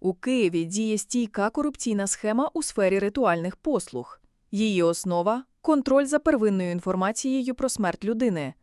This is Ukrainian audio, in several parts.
У Києві діє стійка корупційна схема у сфері ритуальних послуг. Її основа контроль за первинною інформацією про смерть людини.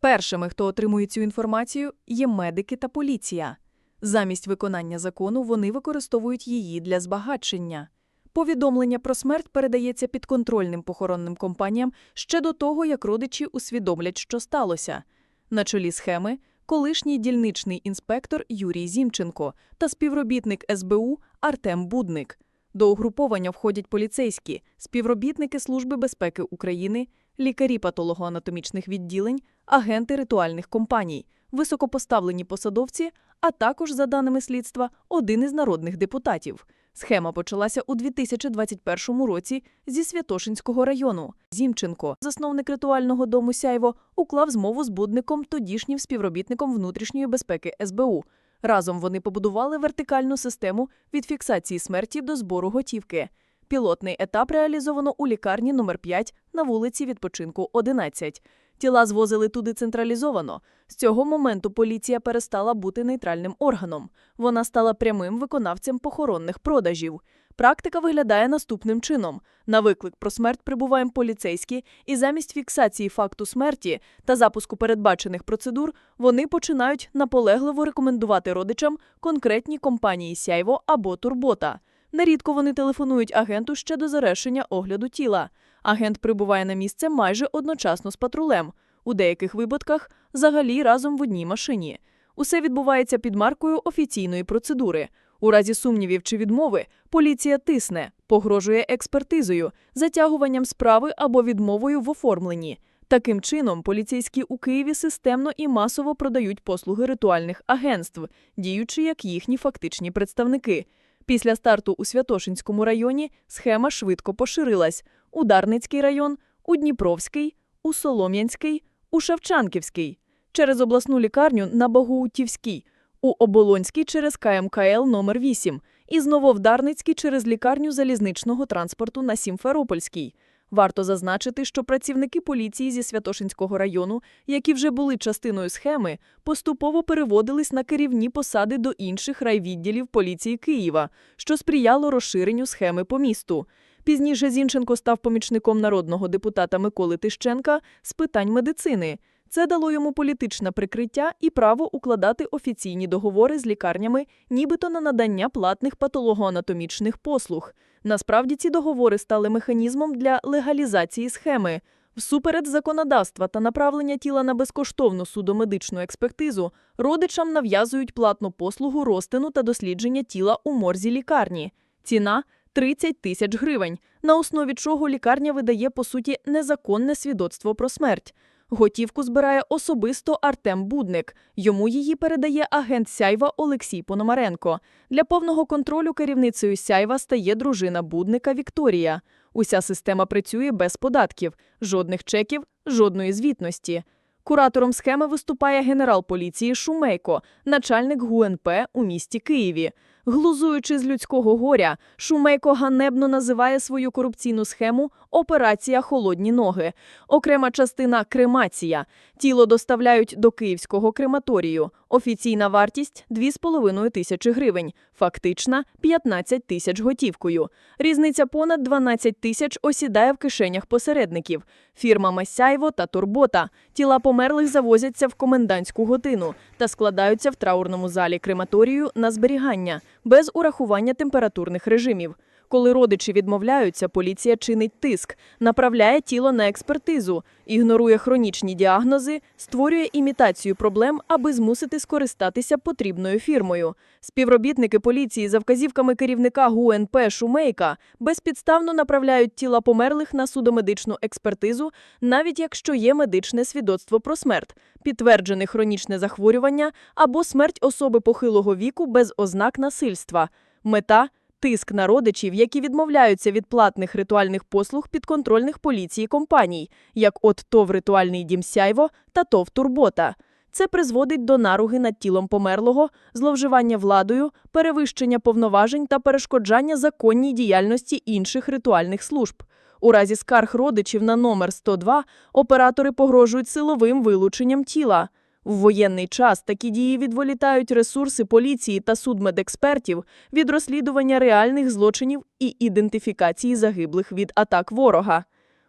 Першими, хто отримує цю інформацію, є медики та поліція. Замість виконання закону вони використовують її для збагачення. Повідомлення про смерть передається підконтрольним похоронним компаніям ще до того, як родичі усвідомлять, що сталося. На чолі схеми колишній дільничний інспектор Юрій Зімченко та співробітник СБУ Артем Будник. До угруповання входять поліцейські, співробітники Служби безпеки України, лікарі патологоанатомічних відділень, агенти ритуальних компаній, високопоставлені посадовці, а також, за даними слідства, один із народних депутатів. Схема почалася у 2021 році зі Святошинського району. Зімченко, засновник ритуального дому Сяйво, уклав змову з будником, тодішнім співробітником внутрішньої безпеки СБУ. Разом вони побудували вертикальну систему від фіксації смерті до збору готівки. Пілотний етап реалізовано у лікарні номер 5 на вулиці Відпочинку 11. Тіла звозили туди централізовано. З цього моменту поліція перестала бути нейтральним органом. Вона стала прямим виконавцем похоронних продажів. Практика виглядає наступним чином: на виклик про смерть прибуваємо поліцейські, і замість фіксації факту смерті та запуску передбачених процедур вони починають наполегливо рекомендувати родичам конкретні компанії Сяйво або Турбота. Нерідко вони телефонують агенту ще до завершення огляду тіла. Агент прибуває на місце майже одночасно з патрулем. У деяких випадках взагалі разом в одній машині. Усе відбувається під маркою офіційної процедури. У разі сумнівів чи відмови поліція тисне, погрожує експертизою, затягуванням справи або відмовою в оформленні. Таким чином, поліцейські у Києві системно і масово продають послуги ритуальних агентств, діючи як їхні фактичні представники. Після старту у Святошинському районі схема швидко поширилась. У Дарницький район, у Дніпровський, у Солом'янський, у Шевчанківський, через обласну лікарню на Богоутівській, у Оболонській через КМКЛ номер 8 і знову в Дарницький через лікарню залізничного транспорту на Сімферопольській. Варто зазначити, що працівники поліції зі Святошинського району, які вже були частиною схеми, поступово переводились на керівні посади до інших райвідділів поліції Києва, що сприяло розширенню схеми по місту. Пізніше Зінченко став помічником народного депутата Миколи Тищенка з питань медицини. Це дало йому політичне прикриття і право укладати офіційні договори з лікарнями, нібито на надання платних патологоанатомічних послуг. Насправді ці договори стали механізмом для легалізації схеми. Всуперед законодавства та направлення тіла на безкоштовну судомедичну експертизу родичам нав'язують платну послугу розтину та дослідження тіла у морзі лікарні. Ціна 30 тисяч гривень, на основі чого лікарня видає, по суті, незаконне свідоцтво про смерть. Готівку збирає особисто Артем Будник. Йому її передає агент Сяйва Олексій Пономаренко. Для повного контролю керівницею Сяйва стає дружина Будника Вікторія. Уся система працює без податків, жодних чеків, жодної звітності. Куратором схеми виступає генерал поліції Шумейко, начальник ГУНП у місті Києві. Глузуючи з людського горя, Шумейко ганебно називає свою корупційну схему Операція Холодні ноги. Окрема частина кремація. Тіло доставляють до київського крематорію. Офіційна вартість 2,5 тисячі гривень, фактична 15 тисяч готівкою. Різниця понад 12 тисяч осідає в кишенях посередників. Фірма Масяйво та Турбота. Тіла померлих завозяться в комендантську годину та складаються в траурному залі крематорію на зберігання без урахування температурних режимів. Коли родичі відмовляються, поліція чинить тиск, направляє тіло на експертизу, ігнорує хронічні діагнози, створює імітацію проблем, аби змусити скористатися потрібною фірмою. Співробітники поліції за вказівками керівника ГУНП Шумейка безпідставно направляють тіла померлих на судомедичну експертизу, навіть якщо є медичне свідоцтво про смерть, підтверджене хронічне захворювання або смерть особи похилого віку без ознак насильства. Мета Тиск на родичів, які відмовляються від платних ритуальних послуг підконтрольних поліції компаній, як от ТОВ «Ритуальний дім Сяйво» та ТОВ «Турбота». Це призводить до наруги над тілом померлого, зловживання владою, перевищення повноважень та перешкоджання законній діяльності інших ритуальних служб. У разі скарг родичів на номер 102 оператори погрожують силовим вилученням тіла. В воєнний час такі дії відволітають ресурси поліції та судмедекспертів від розслідування реальних злочинів і ідентифікації загиблих від атак ворога.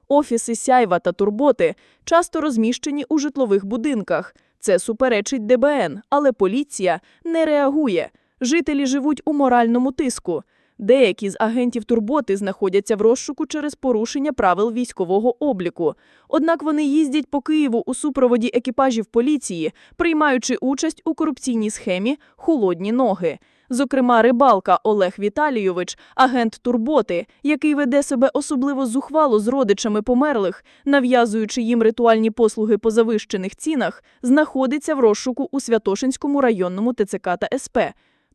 Офіси сяйва та турботи часто розміщені у житлових будинках. Це суперечить ДБН, але поліція не реагує. Жителі живуть у моральному тиску. Деякі з агентів турботи знаходяться в розшуку через порушення правил військового обліку. Однак вони їздять по Києву у супроводі екіпажів поліції, приймаючи участь у корупційній схемі «Холодні ноги». Зокрема, рибалка Олег Віталійович, агент турботи, який веде себе особливо зухвало з родичами померлих, нав'язуючи їм ритуальні послуги по завищених цінах, знаходиться в розшуку у Святошинському районному ТЦК та СП.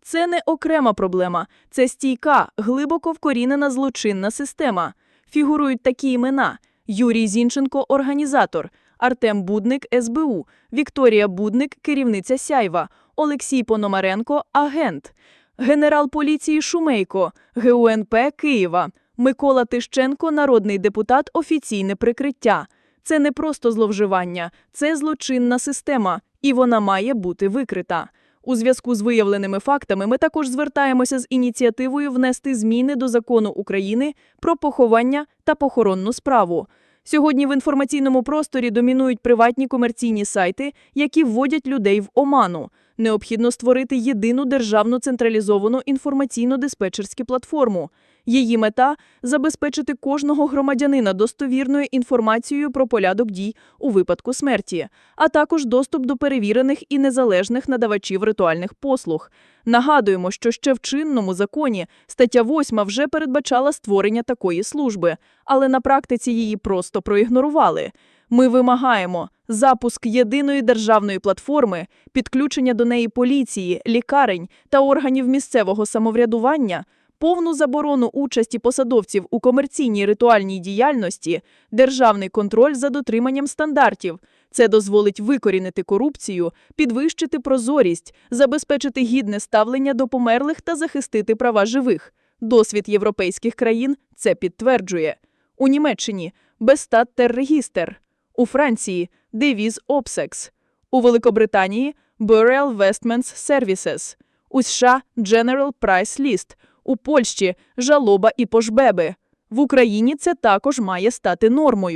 Це не окрема проблема, це стійка, глибоко вкорінена злочинна система. Фігурують такі імена: Юрій Зінченко, організатор, Артем Будник, СБУ, Вікторія Будник, керівниця Сяйва, Олексій Пономаренко, агент, генерал поліції Шумейко, ГУНП Києва, Микола Тищенко, народний депутат, офіційне прикриття. Це не просто зловживання, це злочинна система, і вона має бути викрита. У зв'язку з виявленими фактами ми також звертаємося з ініціативою внести зміни до закону України про поховання та похоронну справу. Сьогодні в інформаційному просторі домінують приватні комерційні сайти, які вводять людей в оману. Необхідно створити єдину державну централізовану інформаційно-диспетчерську платформу. Її мета забезпечити кожного громадянина достовірною інформацією про порядок дій у випадку смерті, а також доступ до перевірених і незалежних надавачів ритуальних послуг. Нагадуємо, що ще в чинному законі стаття 8 вже передбачала створення такої служби, але на практиці її просто проігнорували. Ми вимагаємо запуск єдиної державної платформи, підключення до неї поліції, лікарень та органів місцевого самоврядування, повну заборону участі посадовців у комерційній ритуальній діяльності, державний контроль за дотриманням стандартів. Це дозволить викорінити корупцію, підвищити прозорість, забезпечити гідне ставлення до померлих та захистити права живих. Досвід європейських країн це підтверджує. У Німеччині Бестат Террегістер, у Франції Девіз Обсекс, у Великобританії Burial Vestments Services, у США General Price List, у Польщі жалоба і пожбеби. В Україні це також має стати нормою.